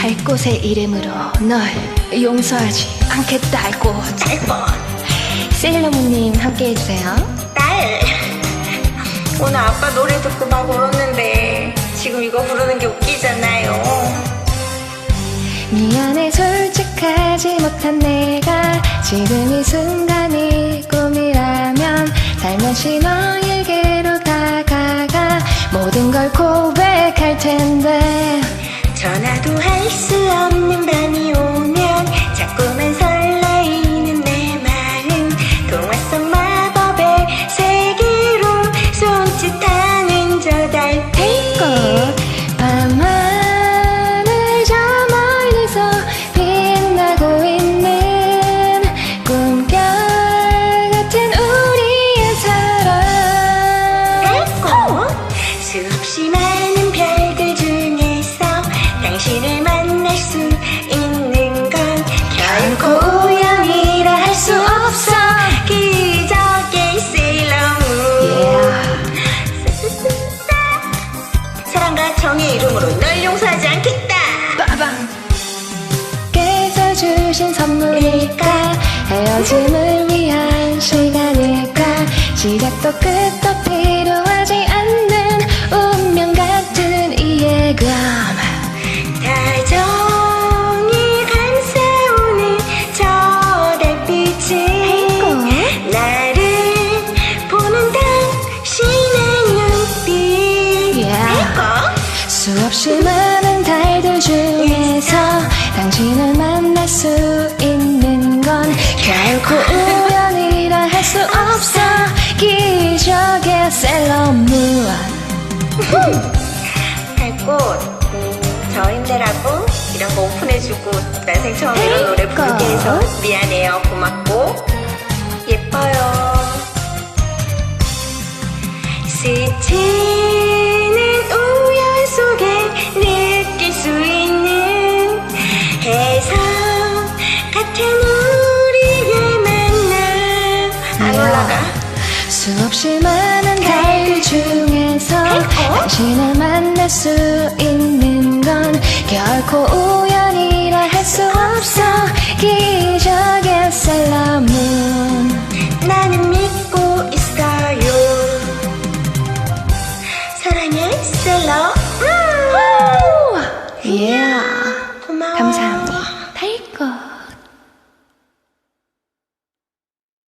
달꽃의 이름으로 널 용서하지 않겠다고 짧고 세일러문님 함께 해주세요. 딸. 오늘 아빠 노래 듣고 막 울었는데 지금 이거 부르는 게 웃기잖아요. 미안해 솔직하지 못한 내가 지금 이 순간이 꿈이라면 살며시 너에게로 다가가 모든 걸 고백할 텐데 헤어짐을 위한 시간일까? 시작도 끝도 필요하지 않는 운명 같은 이해감 다정히 감싸오는 저 달빛이 나를 보는 당신의 눈빛. 달콤 수없이 많은 달들 중에서 당신을 만날 수 있는 음, 저 힘내라고 이런 거 오픈해주고 난생 처음 이런 노래 부르게 해서 미안해요. 고맙고. 예뻐요. 스치는 우연 속에 느낄 수 있는 해성 같은 우리의 만남. 안 올라가? 수없이 많은 당신을 만날 수 있는 건 결코 우연이라 할 수 없어. 기적의 셀러문 나는 믿고 있어요. 사랑의 셀러문 yeah. 음! 예. 고마워. 감사합니다.